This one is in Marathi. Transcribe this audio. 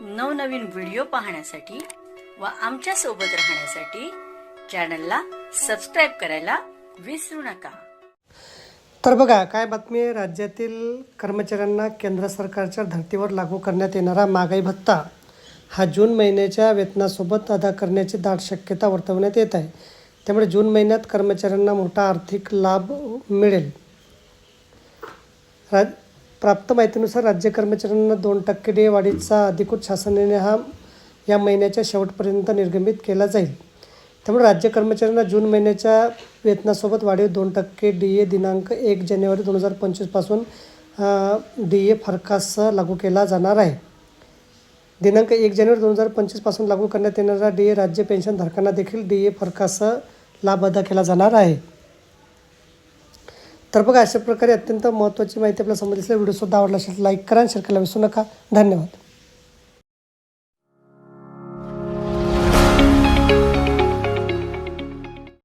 नवनवीन व्हिडिओ पाहण्यासाठी व आमच्यासोबत राहण्यासाठी चॅनलला सबस्क्राईब करायला विसरू नका. तर बघा काय बातमी आहे? राज्यातील कर्मचाऱ्यांना केंद्र सरकारच्या धर्तीवर लागू करण्यात येणारा महागाई भत्ता हा जून महिन्याच्या वेतनासोबत अदा करण्याची दाट शक्यता वर्तवण्यात येत आहे. त्यामुळे जून महिन्यात कर्मचाऱ्यांना मोठा आर्थिक लाभ मिळेल. राज प्राप्त माहितीनुसार राज्य कर्मचाऱ्यांना दोन टक्के डी वाढीचा अधिकृत शासनाने हा या महिन्याच्या शेवटपर्यंत निर्गमित केला जाईल. त्यामुळे राज्य कर्मचाऱ्यांना जून महिन्याच्या वेतनासोबत वाढीव दोन टक्के डी ए दिनांक एक जानेवारी दोन हजार पंचवीसपासून डी ए फरकास लागू केला जाणार आहे. दिनांक एक जानेवारी दोन हजार पंचवीसपासून लागू करण्यात येणारा डी ए राज्य पेन्शनधारकांना देखील डी ए फरकास लाभ अदा केला जाणार आहे. तर बघा अशा प्रकारे अत्यंत महत्त्वाची माहिती आपल्या समजली दिसली. व्हिडिओसुद्धा आवडला असेल लाईक करा शेअर करायला विसरू नका. धन्यवाद.